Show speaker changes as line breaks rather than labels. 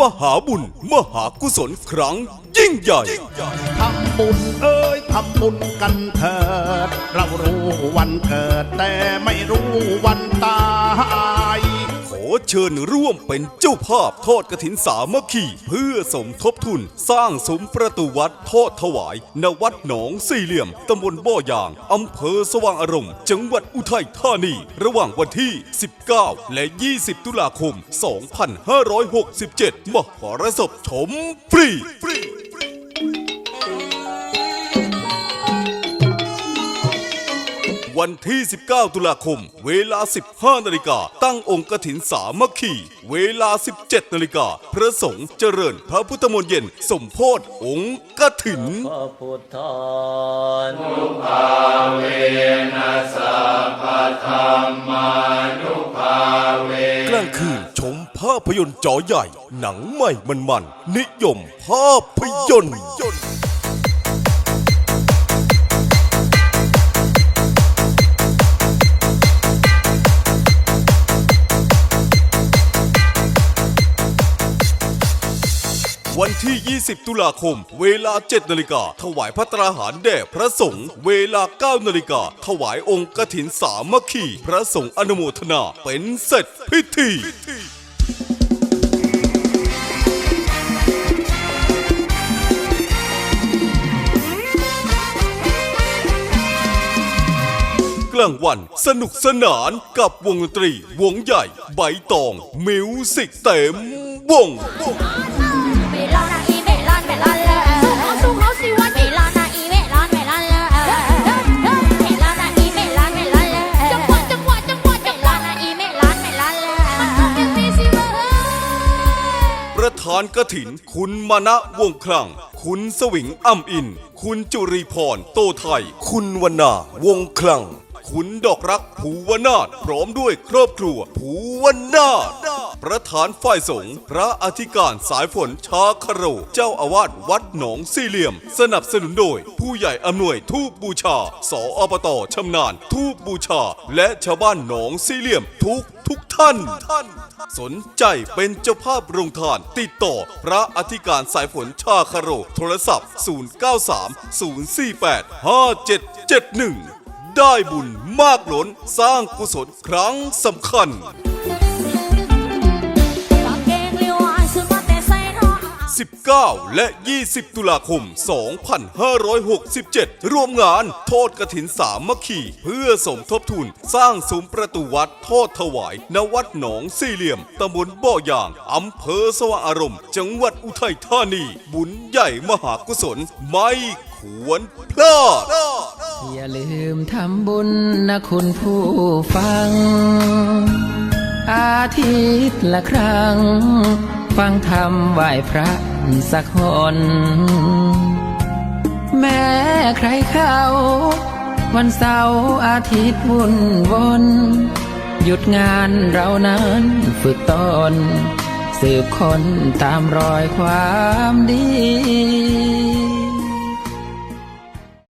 มหาบุญ มหากุศลครั้งยิ่งใหญ่
ทำบุญเอ้ยทำบุญกันเถิด เรารู้วันเกิดแต่ไม่รู้วันตาย
เชิญร่วมเป็นเจ้าภาพทอดกระถินสามัคคีเพื่อสมทบทุนสร้างสมประตูวัดทอดถวาย ณวัดหนองสี่เหลี่ยมตำบลบ่อยางอำเภอสว่างอารมณ์ จังหวัดอุทัยธานี ระหว่างวันที่ 19 และ 20 ตุลาคม 2567 มหรสพชมฟรี วันที่ 19 ตุลาคม เวลา 15 นาฬิกา ตั้งองค์กถินสามัคคี เวลา 17 นาฬิกา พระสงฆ์เจริญพระพุทธมนต์เย็น สมโพธองค์กถิน
พระพุทธาน
กลางคืนชมภาพยนตร์จอใหญ่ หนังใหม่มันๆนิยมภาพยนตร์ ที่ 20 ตุลาคม เวลา 7 นาฬิกา ถวายพระตราหารแด่พระสงฆ์ เวลา 9 นาฬิกา ถวายองค์กถินสามัคคี พระสงฆ์อนุโมทนา เป็นเสร็จพิธีกลางวันสนุกสนานกับวงดนตรี วงใหญ่ ใบตอง มิวสิกเต็มวง
เม ประ
ธานกถิน คุณมานะวงคลัง คุณสวิงอ่ำอิน คุณจุรีพรโตไทย คุณวนา วงคลัง คุณดอกรักภูวนาถพร้อมด้วยครอบครัวภูวนาถประธานฝ่ายสงฆ์พระอธิการสายฝนชาคโร เจ้าอาวาสวัดหนองสี่เหลี่ยม สนับสนุนโดย ผู้ใหญ่อำนวยทูปบูชา สออปตชำนาญ ทูปบูชา และชาวบ้านหนองสี่เหลี่ยมทุก ทุกท่าน สนใจเป็นเจ้าภาพโรงทาน ติดต่อพระอธิการสายฝนชาคาโร โทรศัพท์ 093 048 5771 ได้บุญมากล้นสร้างกุศลครั้งสำคัญ 19 และ 20 ตุลาคม 2567 ร่วมงานโทษกระถินสามัคคีเพื่อสมทบทุนสร้างซุ้มประตูวัดทอดถวาย ณวัดหนองสี่เหลี่ยมตำบลบ่อยางอำเภอสว่างอารมณ์ จังหวัดอุทัยธานี บุญใหญ่มหากุศล ไม่ควรพลาด
อย่าลืมทำบุญนะคุณผู้ฟัง อาทิตย์ละครั้ง ฟังธรรมไหว้พระสักหนแม้ใครเข้า วันเสาร์อาทิตย์วุ่นวนหยุดงานเรานั้นฝึกตน สืบคนตามรอยความดี